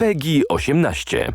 PEGI 18.